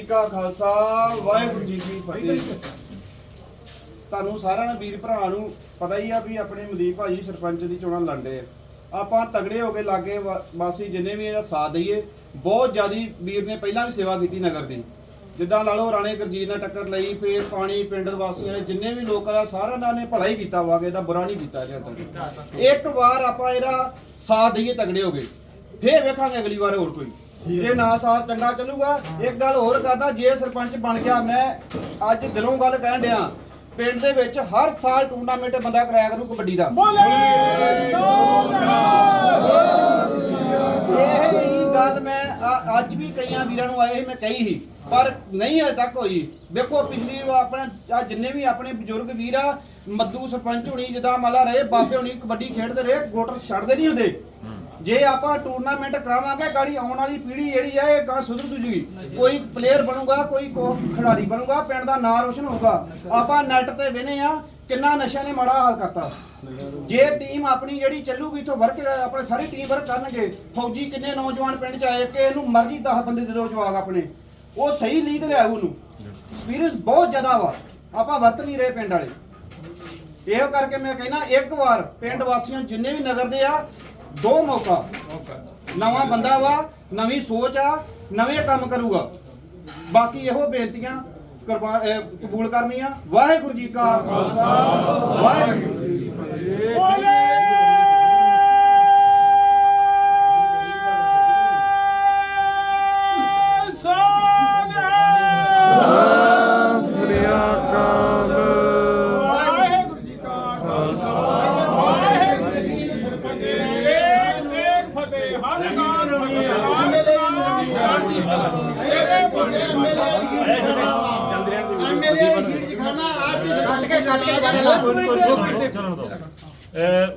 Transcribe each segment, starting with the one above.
ਜੀ ਕਾ ਖਾਲਸਾ, ਵਾਹਿਗੁਰੂ ਜੀ ਕੀ ਫਤਿਹ। ਤੁਹਾਨੂੰ ਸਾਰਿਆਂ ਨੂੰ, ਵੀਰ ਭਰਾ ਨੂੰ ਪਤਾ ਹੀ ਆ ਵੀ ਆਪਣੇ ਮਦੀਪ ਭਾਜੀ ਸਰਪੰਚ ਦੀ ਚੋਣਾਂ ਲੜਦੇ ਆ। ਆਪਾਂ ਤਗੜੇ ਹੋ ਕੇ ਲਾਗੇ ਵਾ- ਵਾਸੀ ਜਿੰਨੇ ਵੀ ਇਹਦਾ ਸਾਥ ਦਈਏ, ਬਹੁਤ ਜ਼ਿਆਦੀ ਵੀਰ ਨੇ ਪਹਿਲਾਂ ਵੀ ਸੇਵਾ ਕੀਤੀ ਨਗਰ ਦੀ। ਜਿੱਦਾਂ ਲਾ ਲਓ ਰਾਣੇ ਗੁਰਜੀਤ ਨਾਲ ਟੱਕਰ ਲਈ, ਫੇਰ ਪਾਣੀ, ਪਿੰਡ ਵਾਸੀਆਂ ਨੇ ਜਿੰਨੇ ਵੀ ਲੋਕਾਂ ਦਾ ਸਾਰਿਆਂ ਦਾ ਨੇ ਭਲਾ ਹੀ ਕੀਤਾ ਵਾ ਕਿ ਇਹਦਾ ਬੁਰਾ ਨਹੀਂ ਕੀਤਾ ਜੇ ਤੱਕ ਇੱਕ ਵਾਰ ਆਪਾਂ ਇਹਦਾ ਸਾਥ ਦਈਏ, ਤਗੜੇ ਹੋ ਗਏ ਫੇਰ ਵੇਖਾਂਗੇ ਅਗਲੀ ਵਾਰ ਹੋਰ ਕੋਈ। ਜੇ ਨਾ ਸਾਥ ਚੰਗਾ ਚੱਲੂਗਾ ਇੱਕ ਗੱਲ ਹੋਰ ਕਰਦਾ ਜੇ ਸਰਪੰਚ ਬਣ ਗਿਆ ਮੈਂ ਅੱਜ ਦਿਲੋਂ ਗੱਲ ਕਹਿਣ ਡਿਆ ਪਿੰਡ ਦੇ ਵਿੱਚ ਹਰ ਸਾਲ ਟੂਰਨਾਮੈਂਟ ਬੰਦਾ ਕਰਾਇਆ ਕਰੂ ਕਬੱਡੀ ਦਾ। ਇਹ ਹੀ ਗੱਲ ਮੈਂ ਅ- ਅੱਜ ਵੀ ਕਈਆਂ ਵੀਰਾਂ ਨੂੰ ਆਏ ਸੀ ਮੈਂ ਕਹੀ ਸੀ ਪਰ ਨਹੀਂ ਹਜੇ ਤੱਕ ਹੋਈ। ਵੇਖੋ ਪਿਛਲੀ ਵਾਰ ਆਪਣੇ ਆਹ ਜਿੰਨੇ ਵੀ ਆਪਣੇ ਬਜ਼ੁਰਗ ਵੀਰ ਆ ਮੱਦੂ ਸਰਪੰਚ ਹੋਣੀ ਜਿੱਦਾਂ ਮਲਾ ਰਹੇ ਬਾਬੇ ਹੋਣੀ ਕਬੱਡੀ ਖੇਡਦੇ ਰਹੇ ਗੋਟਰ ਛੱਡਦੇ ਨਹੀਂ ਹੁੰਦੇ। ਜੇ ਆਪਾਂ ਟੂਰਨਾਮੈਂਟ ਕਰਾਵਾਂਗੇ, ਗਾੜੀ ਆਉਣ ਵਾਲੀ ਪੀੜ੍ਹੀ ਜਿਹੜੀ ਆ, ਇਹ ਗਾਂ ਸੁਧਰ ਜੂਗੀ ਕੋਈ ਪਲੇਅਰ ਬਣੂਗਾ, ਕੋਈ ਕੋ- ਖਿਡਾਰੀ ਬਣੂਗਾ, ਪਿੰਡ ਦਾ ਨਾਂ ਰੋਸ਼ਨ ਹੋਊਗਾ। ਆਪਾਂ ਨੈਟ ਤੇ ਵੇਨੇ ਆ, ਕਿੰਨਾ ਨਸ਼ਿਆਂ ਨੇ ਮਾੜਾ ਹਾਲ ਕਰਤਾ। ਜੇ ਟੀਮ ਆਪਣੀ ਜਿਹੜੀ ਚੱਲੂਗੀ, ਇਥੋਂ ਵਰਕ ਆਪਣੇ ਸਾਰੀ ਟੀਮ ਵਰਕ ਕਰਨਗੇ, ਫੌਜੀ ਕਿੰਨੇ ਨੌਜਵਾਨ ਪਿੰਡ ਚ ਆਏ, ਕਿ ਇਹਨੂੰ ਮਰਜ਼ੀ 10 ਬੰਦੇ ਦੇ ਦੋ ਜਵਾਗ ਆਪਣੇ। ਉਹ ਸਹੀ ਲੀਡ ਲਿਆਉ ਉਹਨੂੰ। ਐਕਸਪੀਰੀਅੰਸ ਬਹੁਤ ਜ਼ਿਆਦਾ ਵਾ। ਆਪਾਂ ਵਰਤ ਨਹੀਂ ਰਹੇ ਪਿੰਡ ਵਾਲੇ। ਇਹੋ ਕਰਕੇ ਮੈਂ ਕਹਿੰਦਾ, ਇੱਕ ਵਾਰ ਪਿੰਡ ਵਾਸੀਆਂ ਨੂੰ ਜਿੰਨੇ ਵੀ ਨਗਰ ਦੇ ਆ ਦੋ ਮੌਕਾ। ਨਵਾਂ ਬੰਦਾ ਵਾ ਨਵੀਂ ਸੋਚ ਆ ਨਵੇਂ ਕੰਮ ਕਰੂਗਾ। ਬਾਕੀ ਇਹੋ ਬੇਨਤੀਆਂ ਕਬੂਲ ਕਰਨੀਆਂ। ਵਾਹਿਗੁਰੂ ਜੀ ਕਾ ਖਾਲਸਾ ਵਾਹਿਗੁਰੂ ਜੀ ਕੀ ਫਤਿਹ।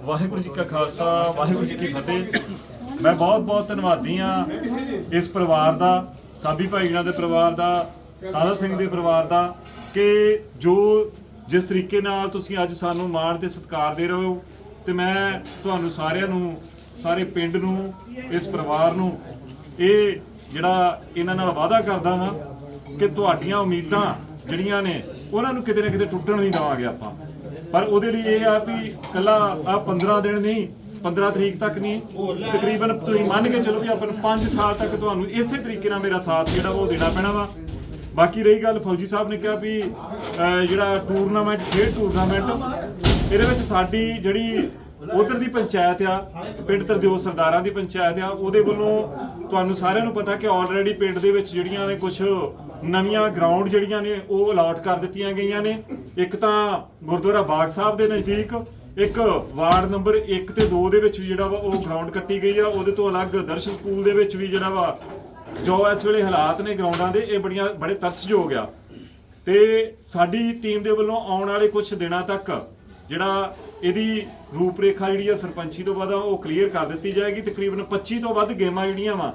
ਵਾਹਿਗੁਰੂ ਜੀ ਕਾ ਖਾਲਸਾ, ਵਾਹਿਗੁਰੂ ਜੀ ਕੀ ਫਤਿਹ। ਮੈਂ ਬਹੁਤ ਬਹੁਤ ਧੰਨਵਾਦੀ ਆ ਇਸ ਪਰਿਵਾਰ ਦਾ, ਸਾਬੀ ਭਾਈ ਜਣਾ ਦੇ ਪਰਿਵਾਰ ਦਾ ਸਾਧਾ ਸਿੰਘ ਦੇ ਪਰਿਵਾਰ ਦਾ ਕਿ ਜੋ ਜਿਸ ਤਰੀਕੇ ਨਾਲ ਤੁਸੀਂ ਅੱਜ ਸਾਨੂੰ ਮਾਣ ਤੇ ਸਤਿਕਾਰ ਦੇ ਰਹੇ ਹੋ ਤੇ ਮੈਂ ਤੁਹਾਨੂੰ ਸਾਰਿਆਂ ਨੂੰ, ਸਾਰੇ ਪਿੰਡ ਨੂੰ, ਇਸ ਪਰਿਵਾਰ ਨੂੰ ਇਹ ਜਿਹੜਾ ਇਹਨਾਂ ਨਾਲ ਵਾਅਦਾ ਕਰਦਾ ਵਾਂ ਕਿ ਤੁਹਾਡੀਆਂ ਉਮੀਦਾਂ ਜਿਹੜੀਆਂ ਨੇ, ਉਹਨਾਂ ਨੂੰ ਕਿਤੇ ਨਾ ਕਿਤੇ ਟੁੱਟਣ ਨਹੀਂ ਦੇਵਾਂਗੇ ਆਪਾਂ। ਪਰ ਉਹਦੇ ਲਈ ਇਹ ਆ ਵੀ ਕੱਲਾ ਆ 15 ਦਿਨ ਨਹੀਂ 15 ਤਰੀਕ ਤੱਕ ਨਹੀਂ, ਤਕਰੀਬਨ ਤੁਸੀਂ ਮੰਨ ਕੇ ਚਲੋ ਵੀ ਆਪਾਂ ਨੂੰ 5 ਸਾਲ ਤੱਕ ਤੁਹਾਨੂੰ ਇਸੇ ਤਰੀਕੇ ਨਾਲ ਮੇਰਾ ਸਾਥ ਜਿਹੜਾ ਉਹ ਦੇਣਾ ਪੈਣਾ ਵਾ। ਬਾਕੀ ਰਹੀ ਗੱਲ, ਫੌਜੀ ਸਾਹਿਬ ਨੇ ਕਿਹਾ ਵੀ ਜਿਹੜਾ ਟੂਰਨਾਮੈਂਟ ਖੇਡ ਟੂਰਨਾਮੈਂਟ ਇਹਦੇ ਵਿੱਚ ਸਾਡੀ ਜਿਹੜੀ ਉਧਰ ਦੀ ਪੰਚਾਇਤ ਆ, ਪਿੰਡ ਤਰਦਿਓ ਸਰਦਾਰਾਂ ਦੀ ਪੰਚਾਇਤ ਆ, ਉਹਦੇ ਵੱਲੋਂ ਤੁਹਾਨੂੰ ਸਾਰਿਆਂ ਨੂੰ ਪਤਾ ਕਿ ਆਲਰੇਡੀ ਪਿੰਡ ਦੇ ਵਿੱਚ ਜਿਹੜੀਆਂ ਨੇ ਕੁਝ ਨਵੀਆਂ ਗਰਾਊਂਡ ਜਿਹੜੀਆਂ ਨੇ, ਉਹ ਅਲਾਟ ਕਰ ਦਿੱਤੀਆਂ ਗਈਆਂ ਨੇ। ਇੱਕ ਤਾਂ ਗੁਰਦੁਆਰਾ ਬਾਗ ਸਾਹਿਬ ਦੇ ਨਜ਼ਦੀਕ, ਇੱਕ ਵਾਰਡ ਨੰਬਰ 1 ਤੇ 2 ਦੇ ਵਿੱਚ ਵੀ ਜਿਹੜਾ ਵਾ ਉਹ ਗਰਾਊਂਡ ਕੱਟੀ ਗਈ ਆ। ਉਹਦੇ ਤੋਂ ਅਲੱਗ ਦਰਸ਼ ਸਕੂਲ ਦੇ ਵਿੱਚ ਵੀ ਜਿਹੜਾ ਵਾ ਜੋ ਇਸ ਵੇਲੇ ਹਾਲਾਤ ਨੇ ਗਰਾਊਂਡਾਂ ਦੇ, ਇਹ ਬੜੀਆਂ, ਬੜੇ ਤਰਸਯੋਗ ਆ। ਤੇ ਸਾਡੀ ਟੀਮ ਦੇ ਵੱਲੋਂ ਆਉਣ ਵਾਲੇ ਕੁਝ ਦਿਨਾਂ ਤੱਕ ਜਿਹੜਾ ਇਹਦੀ ਰੂਪਰੇਖਾ ਜਿਹੜੀ ਆ ਸਰਪੰਚੀ ਤੋਂ ਬਾਅਦ ਉਹ ਕਲੀਅਰ ਕਰ ਦਿੱਤੀ ਜਾਏਗੀ। ਤਕਰੀਬਨ 25 ਤੋਂ ਵੱਧ ਗੇਮਾਂ ਜਿਹੜੀਆਂ ਵਾ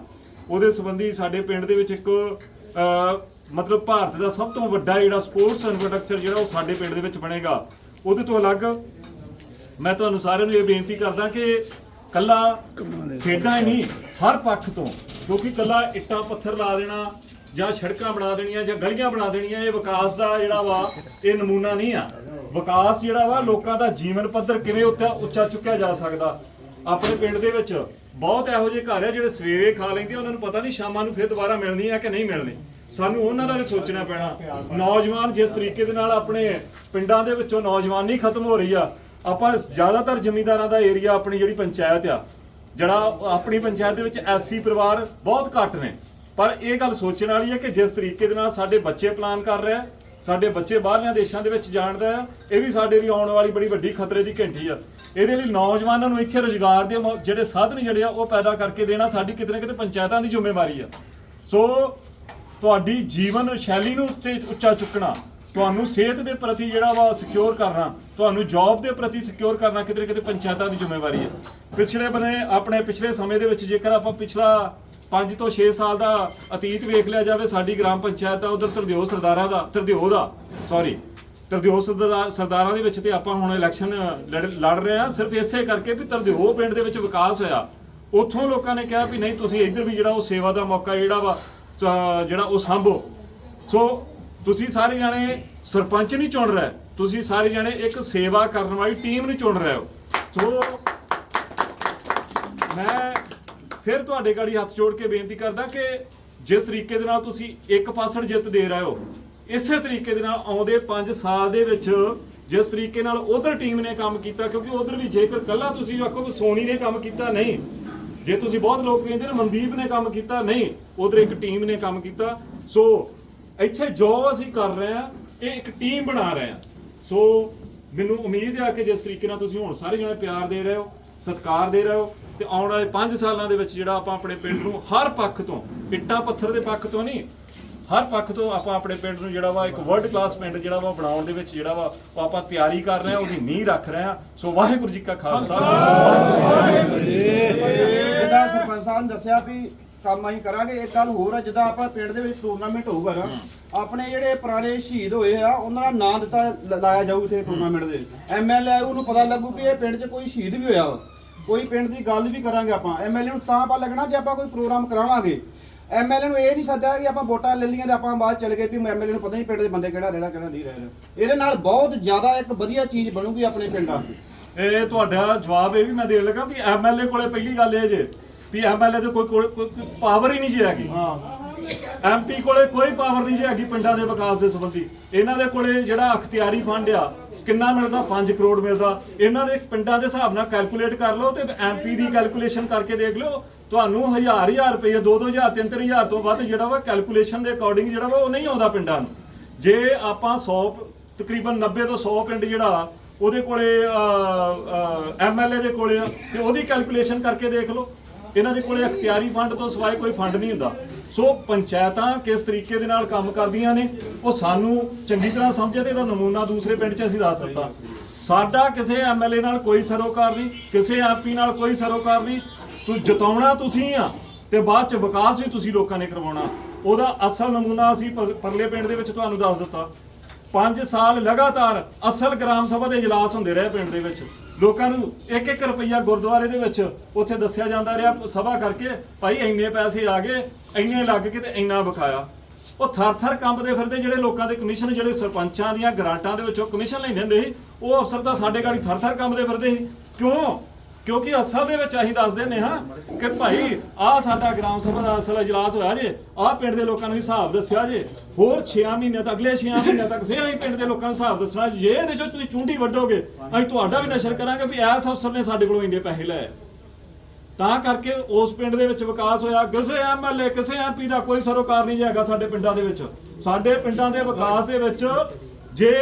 ਉਹਦੇ ਸੰਬੰਧੀ ਸਾਡੇ ਪਿੰਡ ਦੇ ਵਿੱਚ ਇੱਕ ਮਤਲਬ ਭਾਰਤ ਦਾ ਸਭ ਤੋਂ ਵੱਡਾ ਜਿਹੜਾ ਸਪੋਰਟਸ ਇਨਫਰਾਸਟ੍ਰਕਚਰ ਜਿਹੜਾ ਉਹ ਸਾਡੇ ਪਿੰਡ ਦੇ ਵਿੱਚ ਬਣੇਗਾ। ਉਹਦੇ ਤੋਂ ਅਲੱਗ ਮੈਂ ਤੁਹਾਨੂੰ ਸਾਰਿਆਂ ਨੂੰ ਇਹ ਬੇਨਤੀ ਕਰਦਾ ਕਿ ਕੱਲਾ ਖੇਡਾਂ ਹੀ ਨਹੀਂ ਹਰ ਪੱਖ ਤੋਂ ਕਿਉਂਕਿ ਕੱਲਾ ਇੱਟਾਂ ਪੱਥਰ ਲਾ ਦੇਣਾ ਜਾਂ ਸੜਕਾਂ ਬਣਾ ਦੇਣੀਆਂ ਜਾਂ ਗਲੀਆਂ ਬਣਾ ਦੇਣੀਆਂ, ਇਹ ਵਿਕਾਸ ਦਾ ਜਿਹੜਾ ਵਾ, ਇਹ ਨਮੂਨਾ ਨਹੀਂ ਆ। ਵਿਕਾਸ ਜਿਹੜਾ ਵਾ, ਲੋਕਾਂ ਦਾ ਜੀਵਨ ਪੱਧਰ ਕਿਵੇਂ ਉੱਚਾ ਉੱਚਾ ਚੁੱਕਿਆ ਜਾ ਸਕਦਾ? ਆਪਣੇ ਪਿੰਡ ਦੇ ਵਿੱਚ ਬਹੁਤ ਇਹੋ ਜਿਹੇ ਘਰ ਆ ਜਿਹੜੇ ਸਵੇਰੇ ਖਾ ਲੈਂਦੇ ਉਹਨਾਂ ਨੂੰ ਪਤਾ ਨਹੀਂ ਸ਼ਾਮਾਂ ਨੂੰ ਫਿਰ ਦੁਬਾਰਾ ਮਿਲਣੀ ਆ ਕਿ ਨਹੀਂ ਮਿਲਣੀ। ਸਾਨੂੰ ਉਹਨਾਂ ਦਾ ਵੀ ਸੋਚਣਾ ਪੈਣਾ। ਨੌਜਵਾਨ ਜਿਸ ਤਰੀਕੇ ਦੇ ਨਾਲ ਆਪਣੇ ਪਿੰਡਾਂ ਦੇ ਵਿੱਚੋਂ ਨੌਜਵਾਨੀ ਖਤਮ ਹੋ ਰਹੀ ਆ, ਆਪਾਂ ਜ਼ਿਆਦਾਤਰ ਜ਼ਮੀਂਦਾਰਾਂ ਦਾ ਏਰੀਆ ਆਪਣੀ ਜਿਹੜੀ ਪੰਚਾਇਤ ਆ, ਜਿਹੜਾ ਆਪਣੀ ਪੰਚਾਇਤ ਦੇ ਵਿੱਚ ਐਸਸੀ ਪਰਿਵਾਰ ਬਹੁਤ ਘੱਟ ਨੇ। ਪਰ ਇਹ ਗੱਲ ਸੋਚਣ ਵਾਲੀ ਹੈ ਕਿ ਜਿਸ ਤਰੀਕੇ ਦੇ ਨਾਲ ਸਾਡੇ ਬੱਚੇ ਪਲਾਨ ਕਰ ਰਿਹਾ ਸਾਡੇ ਬੱਚੇ ਬਾਹਰਲਿਆਂ ਦੇਸ਼ਾਂ ਦੇ ਵਿੱਚ ਜਾਣਦਾ ਆ ਇਹ ਵੀ ਸਾਡੇ ਲਈ ਆਉਣ ਵਾਲੀ ਬੜੀ ਵੱਡੀ ਖਤਰੇ ਦੀ ਘੰਟੀ ਆ। ਇਹਦੇ ਲਈ ਨੌਜਵਾਨਾਂ ਨੂੰ ਇੱਥੇ ਰੋਜ਼ਗਾਰ ਦੇ ਜਿਹੜੇ ਸਾਧਨ ਜਿਹੜੇ ਆ, ਉਹ ਪੈਦਾ ਕਰਕੇ ਦੇਣਾ ਸਾਡੀ ਕਿਤੇ ਨਾ ਕਿਤੇ ਪੰਚਾਇਤਾਂ ਦੀ ਜ਼ਿੰਮੇਵਾਰੀ ਆ। ਸੋ ਤੁਹਾਡੀ ਜੀਵਨ ਸ਼ੈਲੀ ਨੂੰ ਉੱਚੇ ਉੱਚਾ ਚੁੱਕਣਾ, ਤੁਹਾਨੂੰ ਸਿਹਤ ਦੇ ਪ੍ਰਤੀ ਜਿਹੜਾ ਵਾ ਸਿਕਿਉਰ ਕਰਨਾ, ਤੁਹਾਨੂੰ ਜੌਬ ਦੇ ਪ੍ਰਤੀ ਸਿਕਿਉਰ ਕਰਨਾ ਕਿਤੇ ਨਾ ਕਿਤੇ ਪੰਚਾਇਤਾਂ ਦੀ ਜ਼ਿੰਮੇਵਾਰੀ ਹੈ ਪਿਛਲੇ ਬਨੇ ਆਪਣੇ ਪਿਛਲੇ ਸਮੇਂ ਦੇ ਵਿੱਚ ਜੇਕਰ ਆਪਾਂ ਪਿਛਲਾ 5 ਤੋਂ 6 ਸਾਲ ਦਾ ਅਤੀਤ ਵੇਖ ਲਿਆ ਜਾਵੇ, ਸਾਡੀ ਗ੍ਰਾਮ ਪੰਚਾਇਤ ਦਾ, ਉਧਰ ਤਰਦਿਓ ਸਰਦਾਰਾਂ ਦਾ ਤਰਦਿਓ ਦਾ ਸੌਰੀ ਤਰਦਿਓ ਸਰਦਾਰ- ਸਰਦਾਰਾਂ ਦੇ ਵਿੱਚ ਤੇ ਆਪਾਂ ਹੁਣ ਇਲੈਕਸ਼ਨ ਲੜ ਲੜ ਰਹੇ ਹਾਂ, ਸਿਰਫ ਇਸੇ ਕਰਕੇ ਵੀ ਤਰਦਿਓ ਪਿੰਡ ਦੇ ਵਿੱਚ ਵਿਕਾਸ ਹੋਇਆ। ਉੱਥੋਂ ਲੋਕਾਂ ਨੇ ਕਿਹਾ ਵੀ ਨਹੀਂ, ਤੁਸੀਂ ਇੱਧਰ ਵੀ ਜਿਹੜਾ ਉਹ ਸੇਵਾ ਦਾ ਮੌਕਾ, ਜਿਹੜਾ ਵਾ ਜਿਹੜਾ ਉਹ ਸੰਭੋ। ਸੋ, ਤੁਸੀਂ ਸਾਰੇ ਜਾਣੇ ਸਰਪੰਚ ਨਹੀਂ ਚੁਣ ਰਹੇ, ਤੁਸੀਂ ਸਾਰੇ ਜਾਣੇ ਇੱਕ ਸੇਵਾ ਕਰਨ ਵਾਲੀ ਟੀਮ ਨੂੰ ਚੁਣ ਰਹੇ ਹੋ। ਸੋ, ਮੈਂ ਫਿਰ ਤੁਹਾਡੇ ਗਾੜੀ ਹੱਥ ਜੋੜ ਕੇ ਬੇਨਤੀ ਕਰਦਾ ਕਿ ਜਿਸ ਤਰੀਕੇ ਦੇ ਨਾਲ ਤੁਸੀਂ 1% ਜਿੱਤ ਦੇ ਰਹੇ ਹੋ, ਇਸੇ ਤਰੀਕੇ ਦੇ ਨਾਲ ਆਉਂਦੇ 5 ਸਾਲ ਦੇ ਵਿੱਚ ਜਿਸ ਤਰੀਕੇ ਨਾਲ ਉਧਰ ਟੀਮ ਨੇ ਕੰਮ ਕੀਤਾ, ਕਿਉਂਕਿ ਉਧਰ ਵੀ ਜੇਕਰ ਕੱਲਾ ਤੁਸੀਂ ਆਖੋ ਵੀ ਸੋਨੀ ਨੇ ਕੰਮ ਕੀਤਾ, ਨਹੀਂ। ਜੇ ਤੁਸੀਂ ਬਹੁਤ ਲੋਕ ਕਹਿੰਦੇ ਨੇ ਮਨਦੀਪ ਨੇ ਕੰਮ ਕੀਤਾ, ਨਹੀਂ। ਉਧਰ ਇੱਕ ਟੀਮ ਨੇ ਕੰਮ ਕੀਤਾ। ਸੋ ਇੱਥੇ ਜੋ ਅਸੀਂ ਕਰ ਰਹੇ ਆ ਇਹ ਇੱਕ ਟੀਮ ਬਣਾ ਰਹੇ ਆ ਸੋ ਮੈਨੂੰ ਉਮੀਦ ਆ ਕਿ ਜਿਸ ਤਰੀਕੇ ਨਾਲ ਤੁਸੀਂ ਹੁਣ ਸਾਰੇ ਜਣੇ ਪਿਆਰ ਦੇ ਰਹੇ ਹੋ ਸਤਿਕਾਰ ਦੇ ਰਹੇ ਹੋ ਤੇ ਆਉਣ ਵਾਲੇ 5 ਸਾਲਾਂ ਦੇ ਵਿੱਚ ਜਿਹੜਾ ਆਪਾਂ ਆਪਣੇ ਪਿੰਡ ਨੂੰ ਹਰ ਪੱਖ ਤੋਂ ਇੱਟਾਂ ਪੱਥਰ ਦੇ ਪੱਖ ਤੋਂ ਨਹੀਂ ਹਰ ਪੱਖ ਤੋਂ ਆਪਾਂ ਆਪਣੇ ਪਿੰਡ ਨੂੰ ਜਿਹੜਾ ਵਾ ਇੱਕ ਵਰਲਡ ਕਲਾਸ ਪਿੰਡ ਜਿਹੜਾ ਵਾ ਬਣਾਉਣ ਦੇ ਵਿੱਚ ਜਿਹੜਾ ਵਾ ਉਹ ਆਪਾਂ ਤਿਆਰੀ ਕਰ ਰਹੇ ਹਾਂ ਉਹਦੀ ਨੀਂਹ ਰੱਖ ਰਹੇ ਹਾਂ। ਸੋ ਵਾਹਿਗੁਰੂ ਜੀ ਕਾ ਖਾਲਸਾ। ਜਿੱਦਾਂ ਸਰਪੰਚ ਸਾਹਿਬ ਨੇ ਦੱਸਿਆ ਵੀ ਕੰਮ ਅਸੀਂ ਕਰਾਂਗੇ ਇੱਕ ਗੱਲ ਹੋਰ ਆ ਜਿੱਦਾਂ ਆਪਾਂ ਪਿੰਡ ਦੇ ਵਿੱਚ ਟੂਰਨਾਮੈਂਟ ਹੋਊਗਾ ਨਾ ਆਪਣੇ ਜਿਹੜੇ ਪੁਰਾਣੇ ਸ਼ਹੀਦ ਹੋਏ ਆ ਉਹਨਾਂ ਦਾ ਨਾਂ ਦਿੱਤਾ ਲ- ਲਾਇਆ ਜਾਊ ਇਥੇ ਟੂਰਨਾਮੈਂਟ ਦੇ ਐਮਐਲਏ ਉਹਨੂੰ ਪਤਾ ਲੱਗੂ ਵੀ ਇਹ ਪਿੰਡ 'ਚ ਕੋਈ ਸ਼ਹੀਦ ਵੀ ਹੋਇਆ ਵਾ। ਕੋਈ ਪਿੰਡ ਦੀ ਗੱਲ ਵੀ ਕਰਾਂਗੇ ਆਪਾਂ। ਐਮਐਲਏ ਨੂੰ ਤਾਂ ਪਤਾ ਲੱਗਣਾ ਜੇ ਆਪਾਂ ਕੋਈ ਪ੍ਰੋਗਰਾਮ ਕਰਾਵਾਂਗੇ। ਐਮਐਲਏ ਨੂੰ ਇਹ ਨਹੀਂ ਸੱਦਿਆ ਕਿ ਆਪਾਂ ਵੋਟਾਂ ਲੈ ਲਈਆਂ ਤੇ ਆਪਾਂ ਬਾਅਦ ਚਲੇ ਗਏ ਵੀ ਐਮਐਲਏ ਨੂੰ ਪਤਾ ਨਹੀਂ ਪਿੰਡ ਦੇ ਬੰਦੇ ਕਿਹੜਾ ਰਹਿਣਾ ਕਿਹੜਾ ਨਹੀਂ ਰਹਿਣਾ। ਇਹਦੇ ਨਾਲ ਬਹੁਤ ਜ਼ਿਆਦਾ ਇੱਕ ਵਧੀਆ ਚੀਜ਼ ਬਣੂਗੀ ਆਪਣੇ ਪਿੰਡਾਂ ਦੀ। ਇਹ ਤੁਹਾਡਾ ਜਵਾਬ ਇਹ ਵੀ ਮੈਂ ਦੇਣ ਲੱਗਾ ਵੀ ਐਮਐਲਏ ਕੋਲੇ ਪਹਿਲੀ ਗੱਲ ਇਹ ਜੇ ਵੀ ਐਮਐਲਏ ਦੇ ਕੋਈ ਕੋਲ- ਕੋਈ ਪਾਵਰ ਹੀ ਨਹੀਂ ਜੀ ਹੈਗੀ। ਹਾਂ। ਐਮਪੀ ਕੋਲੇ ਕੋਈ ਪਾਵਰ ਨਹੀਂ ਜੀ ਹੈਗੀ ਪਿੰਡਾਂ ਦੇ ਵਿਕਾਸ ਦੇ ਸੰਬੰਧੀ। ਇਹਨਾਂ ਦੇ ਕੋਲੇ ਜਿਹੜਾ ਅਖਤਿਆਰੀ ਫੰਡ ਆ ਕਿੰਨਾ ਮਿਲਦਾ? 5 ਕਰੋੜ ਮਿਲਦਾ। ਇਹਨਾਂ ਦੇ ਪਿੰਡਾਂ ਦੇ ਹਿਸਾਬ ਨਾਲ ਕੈਲਕੂਲੇਟ ਕਰ ਲਓ ਤੇ ਐਮਪੀ ਦੀ ਕੈਲਕੂਲੇਸ਼ਨ ਕਰਕੇ ਦੇਖ ਲਓ। ਤੁਹਾਨੂੰ ਹਜ਼ਾਰ ਹਜ਼ਾਰ ਰੁਪਏ 2-2000 3-3000 ਤੋਂ ਵੱਧ ਜਿਹੜਾ ਵਾ ਕੈਲਕੂਲੇਸ਼ਨ ਦੇ ਅਕੋਰਡਿੰਗ ਜਿਹੜਾ ਵਾ ਉਹ ਨਹੀਂ ਆਉਂਦਾ ਪਿੰਡਾਂ ਨੂੰ। ਜੇ ਆਪਾਂ 100 ਤਕਰੀਬਨ 90 ਤੋਂ 100 ਪਿੰਡ ਜਿਹੜਾ ਉਹਦੇ ਕੋਲੇ ਐਮਐਲਏ ਦੇ ਕੋਲੇ ਤੇ ਉਹਦੀ ਕੈਲਕੂਲੇਸ਼ਨ ਕਰਕੇ ਦੇਖ ਲਓ। ਇਹਨਾਂ ਦੇ ਕੋਲੇ ਅਖਤਿਆਰੀ ਫੰਡ ਤੋਂ ਸਿਵਾਏ ਕੋਈ ਫੰਡ ਨਹੀਂ ਹੁੰਦਾ। ਸੋ ਪੰਚਾਇਤਾਂ ਕਿਸ ਤਰੀਕੇ ਦੇ ਨਾਲ ਕੰਮ ਕਰਦੀਆਂ ਨੇ, ਉਹ ਸਾਨੂੰ ਚੰਗੀ ਤਰ੍ਹਾਂ ਸਮਝੇ ਤੇ ਇਹਦਾ ਨਮੂਨਾ ਦੂਸਰੇ ਪਿੰਡ 'ਚ ਅਸੀਂ ਦੱਸ ਦਿੱਤਾ। ਸਾਡਾ ਕਿਸੇ ਐਮਐਲਏ ਨਾਲ ਕੋਈ ਸਰੋਕਾਰ ਨਹੀਂ, ਕਿਸੇ ਐਮਪੀ ਨਾਲ ਕੋਈ ਸਰੋਕਾਰ ਨਹੀਂ। ਤੂੰ ਜਿਤਾਉਣਾ ਤੁਸੀਂ ਆ ਤੇ ਬਾਅਦ 'ਚ ਵਿਕਾਸ ਵੀ ਤੁਸੀਂ ਲੋਕਾਂ ਨੇ ਕਰਵਾਉਣਾ। ਉਹਦਾ ਅਸਲ ਨਮੂਨਾ ਅਸੀਂ ਪਰਲੇ ਪਿੰਡ ਦੇ ਵਿੱਚ ਤੁਹਾਨੂੰ ਦੱਸ ਦਿੱਤਾ। 5 ਸਾਲ ਲਗਾਤਾਰ ਅਸਲ ਗ੍ਰਾਮ ਸਭਾ ਦੇ ਇਜਲਾਸ ਹੁੰਦੇ ਰਹੇ ਪਿੰਡ ਦੇ ਵਿੱਚ। ਲੋਕਾਂ ਨੂੰ ਇੱਕ ਇੱਕ ਰੁਪਈਆ ਗੁਰਦੁਆਰੇ ਦੇ ਵਿੱਚ ਉੱਥੇ ਦੱਸਿਆ ਜਾਂਦਾ ਰਿਹਾ, ਸਭਾ ਕਰਕੇ, ਭਾਈ ਇੰਨੇ ਪੈਸੇ ਆ ਗਏ, ਇੰਨੇ ਲੱਗ ਕੇ ਤੇ ਇੰਨਾ ਵਿਖਾਇਆ। ਉਹ ਥਰ ਥਰ ਕੰਬਦੇ ਫਿਰਦੇ ਜਿਹੜੇ ਲੋਕਾਂ ਦੇ ਕਮਿਸ਼ਨ, ਜਿਹੜੇ ਸਰਪੰਚਾਂ ਦੀਆਂ ਗ੍ਰਾਂਟਾਂ ਦੇ ਵਿੱਚੋਂ ਕਮਿਸ਼ਨ ਲੈਂਦੇ ਹੁੰਦੇ ਸੀ, ਉਹ ਅਫਸਰ ਤਾਂ ਸਾਡੇ ਗਾੜੀ ਥਰ ਥਰ ਕੰਬਦੇ ਫਿਰਦੇ ਸੀ। ਕਿਉਂ? ਕਿਉਂਕਿ ਅਸਲ ਦੇ ਵਿੱਚ ਅਸੀਂ ਦੱਸਦੇ ਨੇ ਹਾਂ ਕਿ ਭਾਈ, ਆਹ ਸਾਡਾ ਗ੍ਰਾਮ ਸਭਾ ਦਾ ਅਸਲ ਇਜਲਾਸ ਹੋਇਆ ਜੇ, ਆਹ ਪਿੰਡ ਦੇ ਲੋਕਾਂ ਨੂੰ ਹਿਸਾਬ ਦੱਸਿਆ ਜੇ, ਹੋਰ 6 ਮਹੀਨੇ ਤੱਕ, ਅਗਲੇ 6 ਮਹੀਨੇ ਤੱਕ ਫਿਰ ਅਸੀਂ ਪਿੰਡ ਦੇ ਲੋਕਾਂ ਨੂੰ ਹਿਸਾਬ ਦੱਸਣਾ ਜੇ ਇਹਦੇ ਚੋਂ ਤੁਸੀਂ ਚੁੰਡੀ ਵੱਢੋਗੇ, ਅਸੀਂ ਤੁਹਾਡਾ ਵੀ ਨਸ਼ਰ ਕਰਾਂਗੇ ਵੀ ਐਸ ਅਫਸਰ ਨੇ ਸਾਡੇ ਕੋਲੋਂ ਇੰਨੇ ਪੈਸੇ ਲਏ। ਤਾਂ ਕਰਕੇ ਉਸ ਪਿੰਡ ਦੇ ਵਿੱਚ ਵਿਕਾਸ ਹੋਇਆ, ਕਿਸੇ ਐਮਐਲਏ ਕਿਸੇ ਐਮਪੀ ਦਾ ਕੋਈ ਸਰੋਕਾਰ ਨਹੀਂ ਹੈਗਾ ਸਾਡੇ ਪਿੰਡਾਂ ਦੇ ਵਿੱਚ। ਸਾਡੇ ਪਿੰਡਾਂ ਦੇ ਵਿਕਾਸ ਦੇ ਵਿੱਚ ਜੇ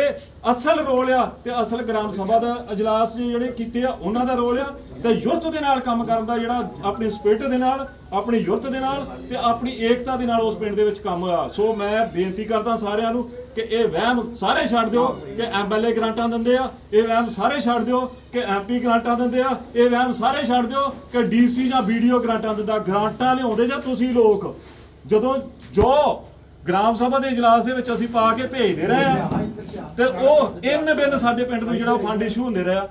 ਅਸਲ ਰੋਲ ਆ ਤੇ ਅਸਲ ਗ੍ਰਾਮ ਸਭਾ ਦਾ ਅਜਲਾਸ ਜਿਹੜੇ ਕੀਤੇ ਆ, ਉਹਨਾਂ ਦਾ ਰੋਲ ਆ, ਤੇ ਯੁਰਤ ਦੇ ਨਾਲ ਕੰਮ ਕਰਨ ਦਾ ਜਿਹੜਾ ਆਪਣੀ ਸਪਿਰਿਟ ਦੇ ਨਾਲ, ਆਪਣੀ ਯੁਰਤ ਦੇ ਨਾਲ ਤੇ ਆਪਣੀ ਏਕਤਾ ਦੇ ਨਾਲ ਉਸ ਪਿੰਡ ਦੇ ਵਿੱਚ ਕੰਮ ਹੋਇਆ ਸੋ ਮੈਂ ਬੇਨਤੀ ਕਰਦਾ ਸਾਰਿਆਂ ਨੂੰ ਕਿ ਇਹ ਵਹਿਮ ਸਾਰੇ ਛੱਡ ਦਿਓ ਕਿ ਐਮਐਲਏ ਗ੍ਰਾਂਟਾਂ ਦਿੰਦੇ ਆ, ਇਹ ਵਹਿਮ ਸਾਰੇ ਛੱਡ ਦਿਓ ਕਿ ਐਮਪੀ ਗ੍ਰਾਂਟਾਂ ਦਿੰਦੇ ਆ, ਇਹ ਵਹਿਮ ਸਾਰੇ ਛੱਡ ਦਿਓ ਕਿ ਡੀਸੀ ਜਾਂ ਵੀਡੀਓ ਗ੍ਰਾਂਟਾਂ ਦਿੰਦਾ। ਗ੍ਰਾਂਟਾਂ ਲਿਆਉਂਦੇ ਜਾਂ ਤੁਸੀਂ ਲੋਕ, ਜਦੋਂ ਜੋ ਗ੍ਰਾਮ ਸਭਾ ਦੇ ਇਜਲਾਸ ਦੇ ਵਿੱਚ ਅਸੀਂ ਪਾ ਕੇ ਭੇਜਦੇ ਰਹੇ ਆ ਤੇ ਉਹ ਇਨ ਬਿਨ ਸਾਡੇ ਪਿੰਡ ਨੂੰ ਜਿਹੜਾ ਫੰਡ ਇਸ਼ੂ ਹੁੰਦੇ ਰਿਹਾ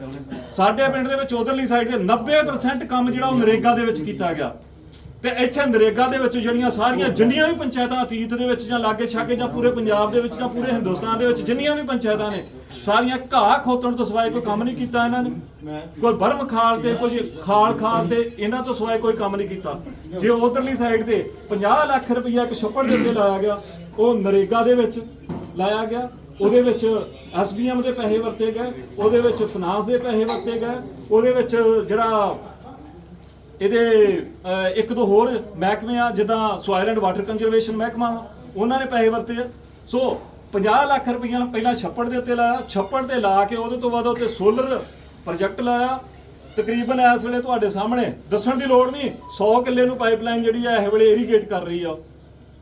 ਸਾਡੇ ਪਿੰਡ ਦੇ ਵਿੱਚ ਉਧਰਲੀ ਸਾਈਡ ਤੇ 90% ਕੰਮ ਜਿਹੜਾ ਉਹ ਨਰੇਗਾ ਦੇ ਵਿੱਚ ਕੀਤਾ ਗਿਆ। ਤੇ ਇੱਥੇ ਨਰੇਗਾ ਦੇ ਵਿੱਚ ਜਿਹੜੀਆਂ ਸਾਰੀਆਂ ਜਿੰਨੀਆਂ ਵੀ ਪੰਚਾਇਤਾਂ ਅਤੀਤ ਦੇ ਵਿੱਚ ਜਾਂ ਲਾਗੇ ਛਾਗੇ ਜਾਂ ਪੂਰੇ ਪੰਜਾਬ ਦੇ ਵਿੱਚ ਜਾਂ ਪੂਰੇ ਹਿੰਦੁਸਤਾਨ ਦੇ ਵਿੱਚ ਜਿੰਨੀਆਂ ਵੀ ਪੰਚਾਇਤਾਂ ਨੇ, ਸਾਰੀਆਂ ਘਾਹ ਖੋਤਣ ਤੋਂ ਸਿਵਾਏ ਕੋਈ ਕੰਮ ਨਹੀਂ ਕੀਤਾ ਇਹਨਾਂ ਨੇ। ਕੋਈ ਬਰਮ ਖਾਲ ਤੇ ਕੁਝ ਖਾਲ ਖਾਲ ਤੇ ਇਹਨਾਂ ਤੋਂ ਸਿਵਾਏ ਕੋਈ ਕੰਮ ਨਹੀਂ ਕੀਤਾ। ਜੇ ਉਧਰਲੀ ਸਾਈਡ ਤੇ 50 ਲੱਖ ਰੁਪਈਆ ਇੱਕ ਛੱਪੜ ਦੇ ਉੱਤੇ ਲਾਇਆ ਗਿਆ, ਉਹ ਨਰੇਗਾ ਦੇ ਵਿੱਚ ਲਾਇਆ ਗਿਆ। ਉਹਦੇ ਵਿੱਚ ਐਸਬੀਐਮ ਦੇ ਪੈਸੇ ਵਰਤੇ ਗਏ ਉਹਦੇ ਵਿੱਚ ਫਾਈਨਾਂਸ ਦੇ ਪੈਸੇ ਵਰਤੇ ਗਏ ਉਹਦੇ ਵਿੱਚ ਜਿਹੜਾ ਇਹਦੇ ਇੱਕ ਦੋ ਹੋਰ ਮਹਿਕਮੇ ਆ ਜਿੱਦਾਂ ਸੋਇਲ ਐਂਡ ਵਾਟਰ ਕੰਜ਼ਰਵੇਸ਼ਨ ਮਹਿਕਮਾ ਵਾ, ਉਹਨਾਂ ਨੇ ਪੈਸੇ ਵਰਤੇ ਆ। ਸੋ 50 ਲੱਖ ਰੁਪਈਆ ਪਹਿਲਾਂ ਛੱਪੜ ਦੇ ਉੱਤੇ ਲਾਇਆ ਛੱਪੜ ਤੇ ਲਾ ਕੇ ਉਹਦੇ ਤੋਂ ਬਾਅਦ ਉੱਤੇ ਸੋਲਰ ਪ੍ਰੋਜੈਕਟ ਲਾਇਆ। ਤਕਰੀਬਨ ਇਸ ਵੇਲੇ ਤੁਹਾਡੇ ਸਾਹਮਣੇ ਦੱਸਣ ਦੀ ਲੋੜ ਨਹੀਂ 100 ਕਿੱਲੇ ਨੂੰ ਪਾਈਪਲਾਈਨ ਜਿਹੜੀ ਆ ਇਹ ਵੇਲੇ ਇਰੀਗੇਟ ਕਰ ਰਹੀ ਆ।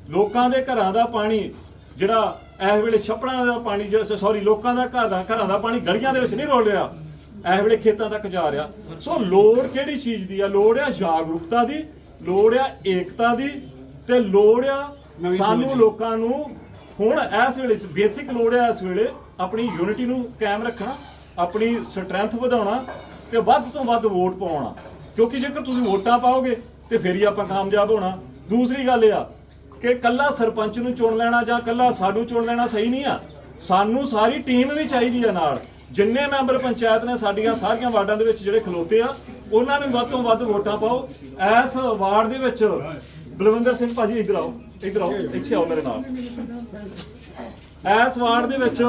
ਲੋਕਾਂ ਦੇ ਘਰਾਂ ਦਾ ਪਾਣੀ ਜਿਹੜਾ ਇਸ ਵੇਲੇ ਛੱਪੜਾਂ ਦਾ ਪਾਣੀ ਸੌਰੀ ਲੋਕਾਂ ਦਾ ਘਰ ਦਾ ਘਰਾਂ ਦਾ ਪਾਣੀ ਗਲੀਆਂ ਦੇ ਵਿੱਚ ਨਹੀਂ ਰੋਲ ਰਿਹਾ। ਇਸ ਵੇਲੇ ਖੇਤਾਂ ਤੱਕ ਜਾ ਰਿਹਾ। ਸੋ ਲੋੜ ਕਿਹੜੀ ਚੀਜ਼ ਦੀ ਆ? ਲੋੜ ਆ ਜਾਗਰੂਕਤਾ ਦੀ ਲੋੜ ਆ ਏਕਤਾ ਦੀ ਤੇ ਲੋੜ ਆ ਸਾਨੂੰ ਲੋਕਾਂ ਨੂੰ ਹੁਣ ਇਸ ਵੇਲੇ ਬੇਸਿਕ ਲੋੜ ਆ ਇਸ ਵੇਲੇ ਆਪਣੀ ਯੂਨਿਟੀ ਨੂੰ ਕਾਇਮ ਰੱਖਣਾ ਆਪਣੀ ਸਟਰੈਂਥ ਵਧਾਉਣਾ ਤੇ ਵੱਧ ਤੋਂ ਵੱਧ ਵੋਟ ਪਾਉਣਾ। ਕਿਉਂਕਿ ਜੇਕਰ ਤੁਸੀਂ ਵੋਟਾਂ ਪਾਓਗੇ ਤੇ ਫਿਰ ਹੀ ਆਪਾਂ ਕਾਮਯਾਬ ਹੋਣਾ। ਦੂਸਰੀ ਗੱਲ ਇਹ ਆ ਕਿ ਕੱਲਾ ਸਰਪੰਚ ਨੂੰ ਚੁਣ ਲੈਣਾ ਜਾਂ ਕੱਲਾ ਸਾਨੂੰ ਚੁਣ ਲੈਣਾ ਸਹੀ ਨਹੀਂ ਆ। ਸਾਨੂੰ ਸਾਰੀ ਟੀਮ ਵੀ ਚਾਹੀਦੀ ਆ ਨਾਲ। ਜਿੰਨੇ ਮੈਂਬਰ ਪੰਚਾਇਤ ਨੇ ਸਾਡੀਆਂ ਸਾਰੀਆਂ ਵਾਰਡਾਂ ਦੇ ਵਿੱਚ ਜਿਹੜੇ ਖਲੋਤੇ ਆ, ਉਹਨਾਂ ਨੂੰ ਵੱਧ ਤੋਂ ਵੱਧ ਵੋਟਾਂ ਪਾਓ। ਇਸ ਵਾਰਡ ਦੇ ਵਿੱਚ ਬਲਵਿੰਦਰ ਸਿੰਘ ਭਾਜੀ, ਇੱਧਰ ਆਓ ਇੱਧਰ ਆਓ, ਇੱਥੇ ਆਓ ਮੇਰੇ ਨਾਲ। ਇਸ ਵਾਰਡ ਦੇ ਵਿੱਚ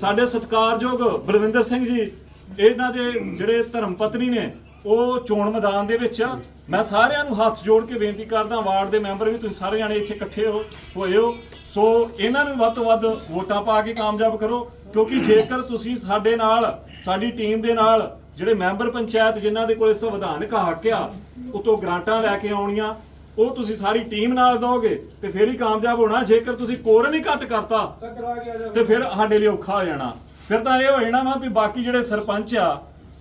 ਸਾਡੇ ਸਤਿਕਾਰਯੋਗ ਬਲਵਿੰਦਰ ਸਿੰਘ ਜੀ, ਇਹਨਾਂ ਦੇ ਜਿਹੜੇ ਧਰਮ ਪਤਨੀ ਨੇ ਉਹ ਚੋਣ ਮੈਦਾਨ ਦੇ ਵਿੱਚ ਆ। ਮੈਂ ਸਾਰਿਆਂ ਨੂੰ ਹੱਥ ਜੋੜ ਕੇ ਬੇਨਤੀ ਕਰਦਾ ਵਾਰਡ ਦੇ ਮੈਂਬਰ ਵੀ ਤੁਸੀਂ ਸਾਰੇ ਜਾਣੇ ਇੱਥੇ ਇਕੱਠੇ ਹੋ ਹੋਏ ਹੋ। ਸੋ ਇਹਨਾਂ ਨੂੰ ਵੱਧ ਤੋਂ ਵੱਧ ਵੋਟਾਂ ਪਾ ਕੇ ਕਾਮਯਾਬ ਕਰੋ ਕਿਉਂਕਿ ਜੇਕਰ ਤੁਸੀਂ ਸਾਡੇ ਨਾਲ ਸਾਡੀ ਟੀਮ ਦੇ ਨਾਲ ਜਿਹੜੇ ਮੈਂਬਰ ਪੰਚਾਇਤ ਜਿਨ੍ਹਾਂ ਦੇ ਕੋਲ ਸੰਵਿਧਾਨਕ ਹੱਕ ਆ ਉਤੋਂ ਗ੍ਰਾਂਟਾਂ ਲੈ ਕੇ ਆਉਣੀਆਂ ਉਹ ਤੁਸੀਂ ਸਾਰੀ ਟੀਮ ਨਾਲ ਦੋਗੇ ਤੇ ਫਿਰ ਹੀ ਕਾਮਯਾਬ ਹੋਣਾ। ਜੇਕਰ ਤੁਸੀਂ ਕੋਰਮ ਹੀ ਘੱਟ ਕਰਤਾ ਤੇ ਫਿਰ ਸਾਡੇ ਲਈ ਔਖਾ ਹੋ ਜਾਣਾ। ਫਿਰ ਤਾਂ ਇਹ ਹੋ ਜਾਣਾ ਵਾ ਵੀ ਬਾਕੀ ਜਿਹੜੇ ਸਰਪੰਚ ਆ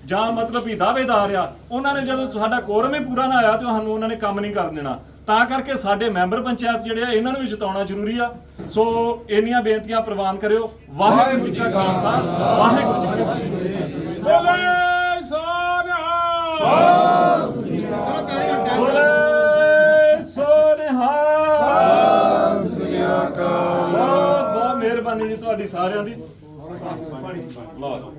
ਜਾਂ ਮਤਲਬ ਵੀ ਦਾਅਵੇਦਾਰ ਆ ਉਹਨਾਂ ਨੇ ਜਦੋਂ ਸਾਡਾ ਕੋਰਮ ਹੀ ਪੂਰਾ ਨਾ ਆਇਆ ਤੇ ਸਾਨੂੰ ਉਹਨਾਂ ਨੇ ਕੰਮ ਨਹੀਂ ਕਰਨ ਦੇਣਾ। ਤਾਂ ਕਰਕੇ ਸਾਡੇ ਮੈਂਬਰ ਪੰਚਾਇਤ ਜਿਹੜੇ ਆ ਇਹਨਾਂ ਨੂੰ ਵੀ ਜਿਤਾਉਣਾ ਜ਼ਰੂਰੀ ਆ। ਸੋ ਇੰਨੀਆਂ ਬੇਨਤੀਆਂ ਪ੍ਰਵਾਨ ਕਰਿਓ। ਵਾਹਿਗੁਰੂ ਜੀ ਕਾ ਖਾਲਸਾ ਵਾਹਿਗੁਰੂ ਜੀ ਕੀ ਫਤਿਹ। ਬੋਲੇ ਸੋਨਿਹਾ। ਬੋਲੇ ਸੋਨਿਹਾ। ਬਹੁਤ ਬਹੁਤ ਮਿਹਰਬਾਨੀ ਜੀ ਤੁਹਾਡੀ ਸਾਰਿਆਂ ਦੀ। ਲਓ।